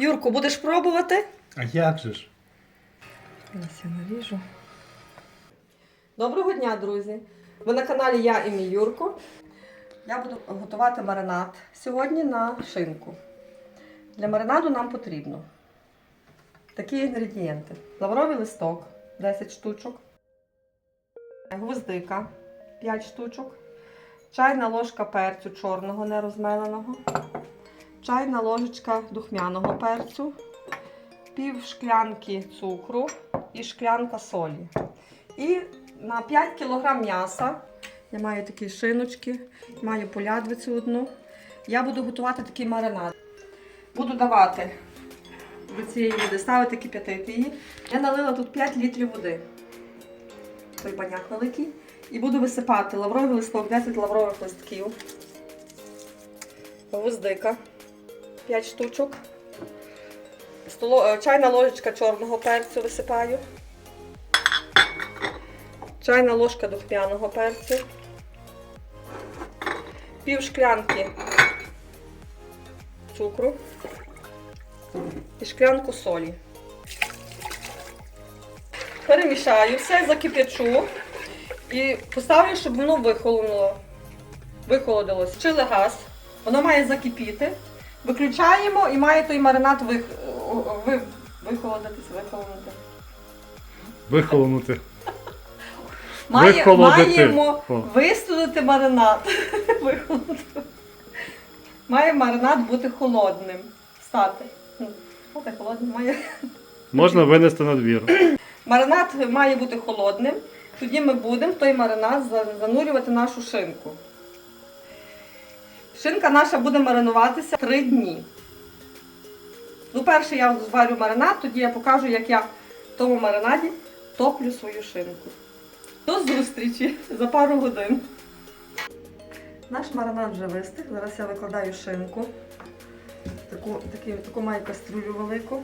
Юрку, будеш пробувати? А як же ж? Зараз я наріжу. Доброго дня, друзі! Ви на каналі Я і мій Юрко. Я буду готувати маринад сьогодні на шинку. Для маринаду нам потрібно такі інгредієнти: лавровий листок 10 штучок, гвоздика 5 штучок, чайна ложка перцю чорного нерозмеленого, чайна ложечка духмяного перцю, пів шклянки цукру і шклянка солі. І на 5 кг м'яса я маю такі шиночки, маю полядвицю одну. Я буду готувати такий маринад. Буду давати до цієї води, ставити кип'ятити її. Я налила тут 5 літрів води. Той баняк великий. І буду висипати лавровий листок, 10 лаврових листків. Гвоздика 5 штучок. Е, Чайна ложечка чорного перцю висипаю. Чайна ложка духмяного перцю. Пів шклянки цукру і шклянку солі. Перемішаю все, закип'ячу і поставлю, щоб воно вихолонуло. Вихолодилось. Чили газ. Воно має закипіти. Виключаємо і має той маринад вих... ви... вихолодитись, вихолонути. Вихолонути. Має, Вихолодити. маємо О. вистудити маринад. Вихолодити. Має маринад бути холодним. Стати. Ну, Стати холодним має. Можна винести на двір. Маринад має бути холодним. Тоді ми будемо в той маринад занурювати нашу шинку. Шинка наша буде маринуватися 3 дні. Ну, перше я зварю маринад, тоді я покажу, як я в тому маринаді топлю свою шинку. До зустрічі за пару годин. Наш маринад вже вистиг. Зараз я викладаю шинку. Таку, таку, таку маю каструлю велику.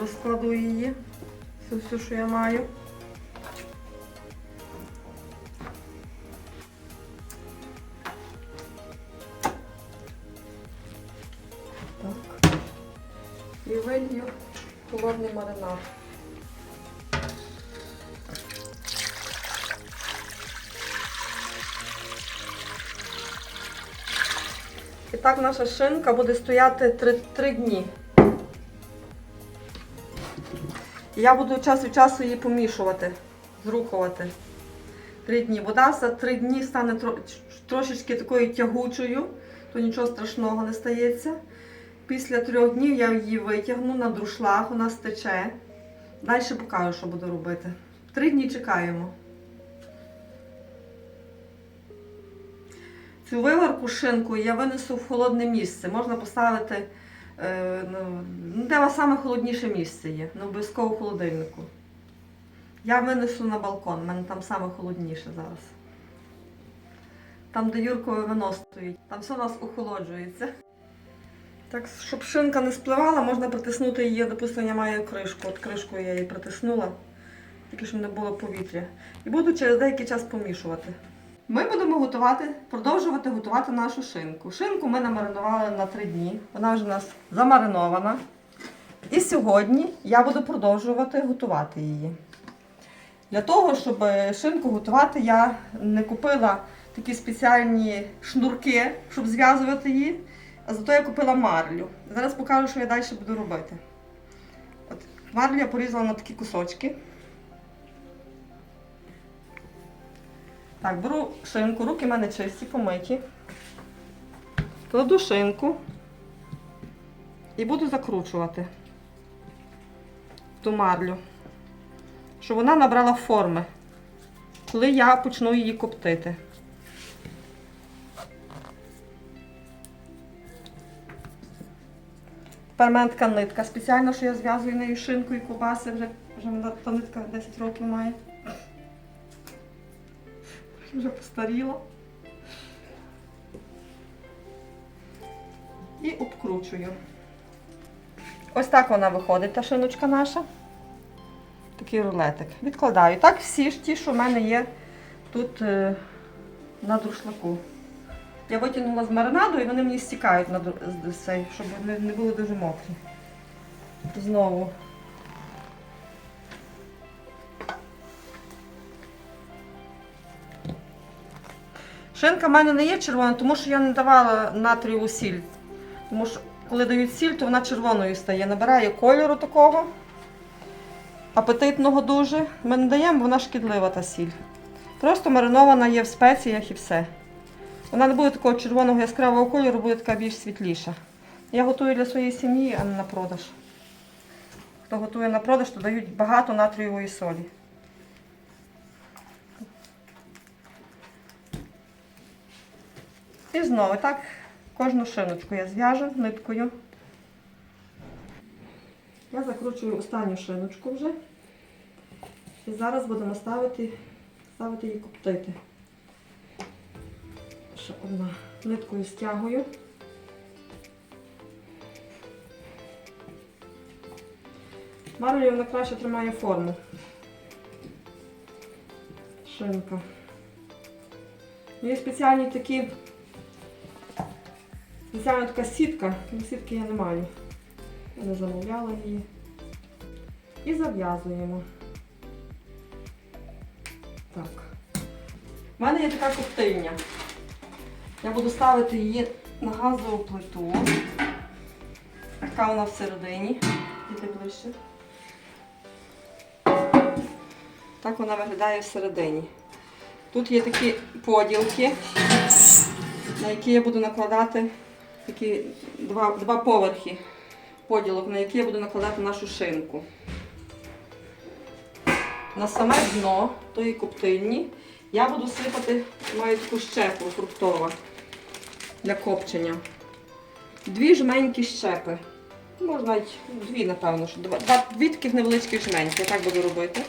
Розкладу її. Все, все, що я маю. Маринад. І так наша шинка буде стояти 3, 3 дні. Я буду час від часу її помішувати, зрухувати. Три дні. Вода за три дні стане трошечки такою тягучою, то нічого страшного не стається. Після трьох днів я її витягну на друшлаг, вона стече. Далі покажу, що буду робити. Три дні чекаємо. Цю виварку шинку я винесу в холодне місце. Можна поставити Е, ну, ну, де у вас саме холодніше місце є? Не обов'язково в холодильнику. Я винесу на балкон, у мене там саме холодніше зараз. Там, де Юркове вино стоїть, там все у нас охолоджується. Так, щоб шинка не спливала, можна притиснути її, допустимо, я маю кришку. От кришкою я її притиснула, тільки щоб не було повітря. І буду через деякий час помішувати. Ми будемо готувати, продовжувати готувати нашу шинку. Шинку ми намаринували на 3 дні. Вона вже у нас замаринована. І сьогодні я буду продовжувати готувати її. Для того, щоб шинку готувати, я не купила такі спеціальні шнурки, щоб зв'язувати її. А зато я купила марлю. Зараз покажу, що я далі буду робити. От, марлю я порізала на такі кусочки. Так, беру шинку, руки в мене чисті, помиті. Кладу шинку і буду закручувати ту марлю, щоб вона набрала форми, коли я почну її коптити. Така нитка спеціальна, що я зв'язую нею шинку і кубаси, вже, вже вона- та нитка 10 років має. Вже постаріла. І обкручую. Ось так вона виходить, та шиночка наша. Такий рулетик. Відкладаю. Так всі ж ті, що в мене є тут е, на друшлаку. Я витягнула з маринаду і вони мені стікають на цей, щоб вони не були дуже мокрі. Знову. Шинка в мене не є червона, тому що я не давала натрієву сіль. Тому що коли дають сіль, то вона червоною стає. Набирає кольору такого, апетитного дуже. Ми не даємо, бо вона шкідлива та сіль. Просто маринована є в спеціях і все. Вона не буде такого червоного яскравого кольору, буде така більш світліша. Я готую для своєї сім'ї, а не на продаж. Хто готує на продаж, то дають багато натрієвої солі. І знову так кожну шиночку я зв'яжу ниткою. Я закручую останню шиночку вже. І зараз будемо ставити, ставити її коптити. Ще одна ниткою стягую. Марою вона краще тримає форму. Шинка. Є спеціальні такі, спеціальна така сітка, сітки я не маю. Я не замовляла її. І зав'язуємо. Так. У мене є така коптильня. Я буду ставити її на газову плиту. Така вона всередині. Іди ближче. Так вона виглядає всередині. Тут є такі поділки, на які я буду накладати такі два, два поверхи поділок, на які я буду накладати нашу шинку. На саме дно тої коптильні я буду сипати, маю таку щепу фруктова для копчення. Дві жменькі щепи. Можна навіть дві, напевно, що два, дві таких невеличких жменьки. Я так буду робити.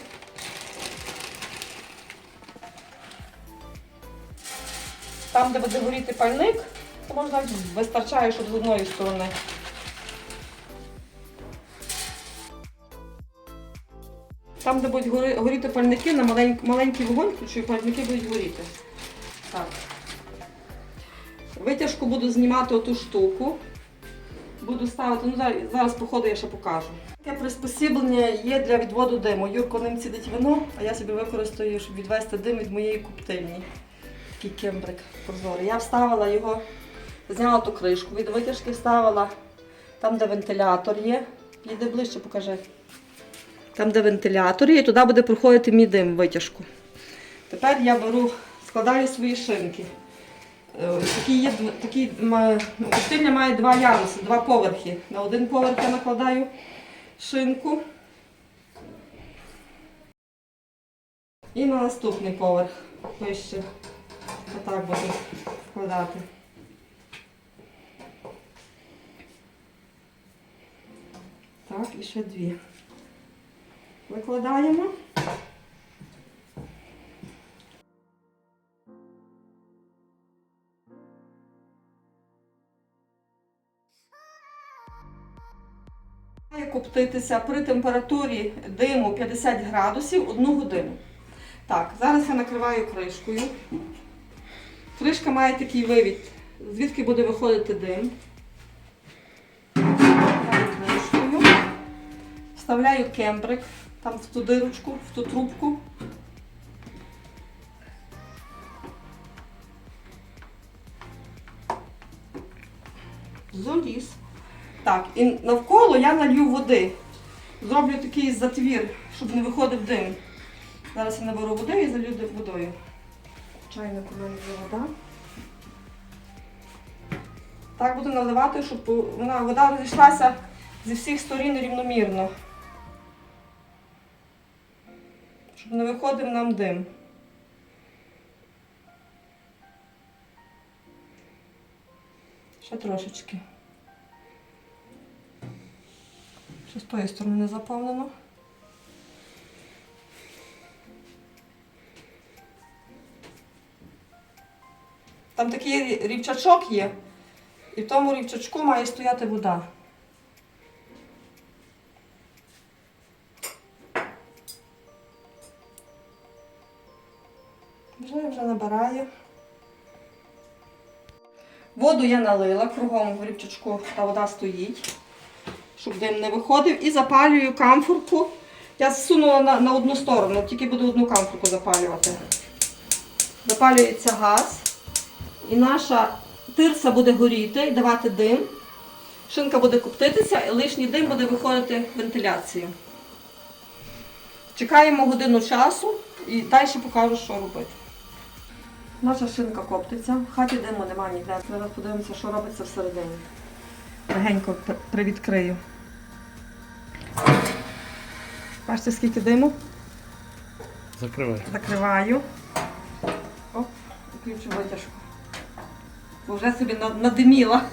Там, де буде горіти пальник, то можна вистачає, щоб з одної сторони. Там, де будуть горіти пальники, на маленький, вогонь включу, пальники будуть горіти. Витяжку буду знімати оту штуку. Буду ставити, ну зараз, зараз по ходу я ще покажу. Таке приспосіблення є для відводу диму. Юрко ним цідить вино, а я собі використаю, щоб відвести дим від моєї коптильні. Такий кембрик прозорий. Я вставила його, зняла ту кришку, від витяжки вставила там, де вентилятор є. Піди ближче, покажи. Там, де вентилятор є, і туди буде проходити мій дим витяжку. Тепер я беру, складаю свої шинки. Е, Такі є, такі, м, має два яруси, два поверхи. На один поверх я накладаю шинку. І на наступний поверх вище. Отак буду вкладати. Так, і ще дві. Викладаємо. Коптитися при температурі диму 50 градусів одну годину. Так, зараз я накриваю кришкою. Кришка має такий вивід, звідки буде виходити дим. Кришкою. Вставляю кембрик там в ту дирочку, в ту трубку. Заліз. Так, і навколо я налью води. Зроблю такий затвір, щоб не виходив дим. Зараз я наберу води і залью водою. Чайник у вода. Так буду наливати, щоб вона, вода розійшлася зі всіх сторін рівномірно. Щоб не виходив нам дим. Ще трошечки. Ще з тої сторони не заповнено. Там такий рівчачок є, і в тому рівчачку має стояти вода. Вже вже набирає. Воду я налила, кругом в рівчачку та вода стоїть, щоб дим не виходив. І запалюю камфорку. Я зсунула на, на одну сторону, тільки буду одну камфорку запалювати. Запалюється газ. І наша тирса буде горіти і давати дим. Шинка буде коптитися, і лишній дим буде виходити в вентиляцію. Чекаємо годину часу і далі покажу, що робити. Наша шинка коптиться, в хаті диму немає ніде. Зараз подивимося, що робиться всередині. Легенько при- привідкрию. Бачите, скільки диму? Закривай. Закриваю. Оп, включу витяжку. Бо вже собі надиміла.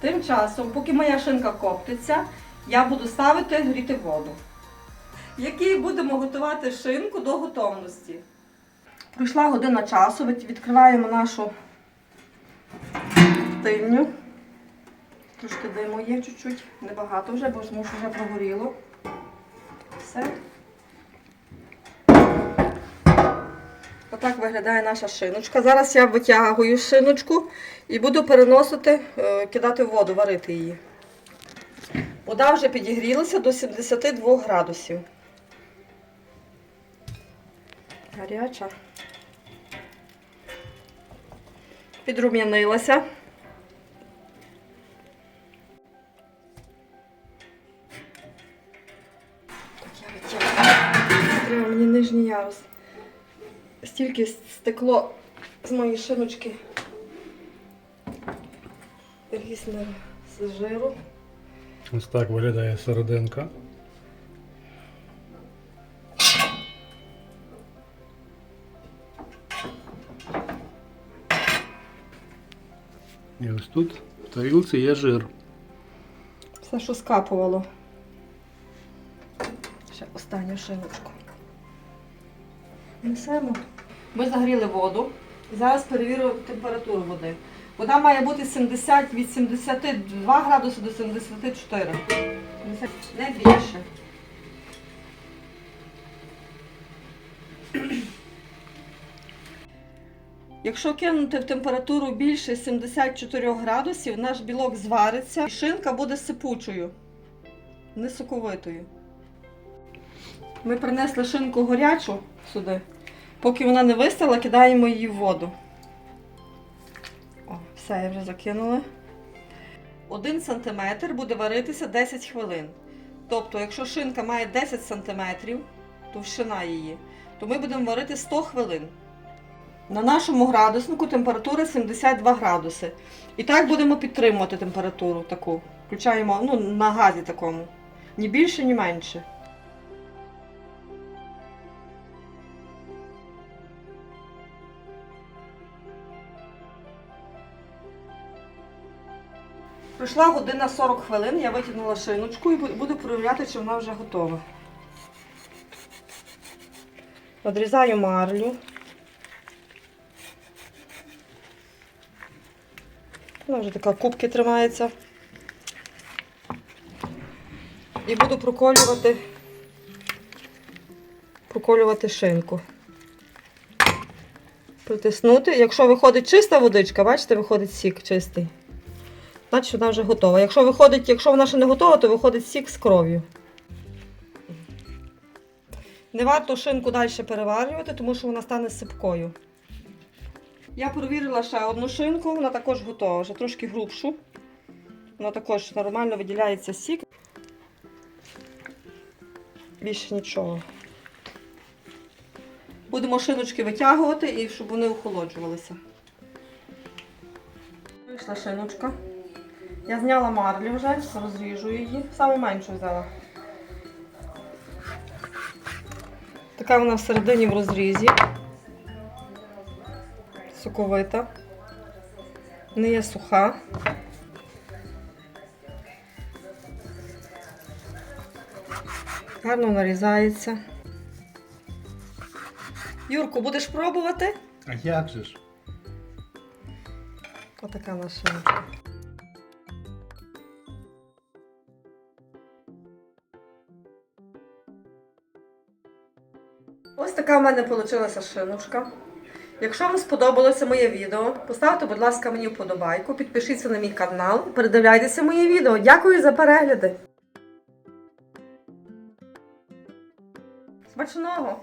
Тим часом, поки моя шинка коптиться, я буду ставити гріти воду. Який будемо готувати шинку до готовності. Пройшла година часу, відкриваємо нашу тильню. Трошки диму є чуть-чуть, небагато вже, бо тому вже прогоріло. Все. Отак виглядає наша шиночка. Зараз я витягую шиночку і буду переносити, е, кидати в воду, варити її. Вода вже підігрілася до 72 градусів. Гаряча. Підрум'янилася. Нижній ярус. Стільки стекло з моєї шиночки. Різне з жиру. Ось так виглядає серединка. І ось тут в тарілці є жир. Все, що скапувало. Ще останню шиночку. Несемо. Ми загріли воду. Зараз перевірю температуру води. Вода має бути 70, від 72 градуси до 74. Не більше. Якщо кинути в температуру більше 74 градусів, наш білок звариться і шинка буде сипучою, не соковитою. Ми принесли шинку горячу сюди. Поки вона не вистала, кидаємо її в воду. О, все, я вже закинула. Один сантиметр буде варитися 10 хвилин. Тобто, якщо шинка має 10 сантиметрів, товщина її, то ми будемо варити 100 хвилин. На нашому градуснику температура 72 градуси. І так будемо підтримувати температуру таку. Включаємо ну, на газі такому. Ні більше, ні менше. Пройшла година 40 хвилин, я витягнула шиночку і буду перевіряти, чи вона вже готова. Одрізаю марлю. Вона вже така кубки тримається. І буду проколювати, проколювати шинку. Притиснути. Якщо виходить чиста водичка, бачите, виходить сік чистий. Значить, вона вже готова. Якщо виходить, якщо вона ще не готова, то виходить сік з кров'ю. Не варто шинку далі переварювати, тому що вона стане сипкою. Я перевірила ще одну шинку, вона також готова, вже трошки грубшу. Вона також нормально виділяється сік. Більше нічого. Будемо шиночки витягувати і щоб вони охолоджувалися. Вийшла шиночка. Я зняла марлю вже, розріжу її. Саме меншу взяла. Така вона всередині в розрізі. Соковита. Не є суха. Гарно нарізається. Юрку, будеш пробувати? А як же ж? Отака машинка. Така в мене вийшла шиночка. Якщо вам сподобалося моє відео, поставте, будь ласка, мені вподобайку, підпишіться на мій канал, передивляйтеся моє відео. Дякую за перегляди. Смачного!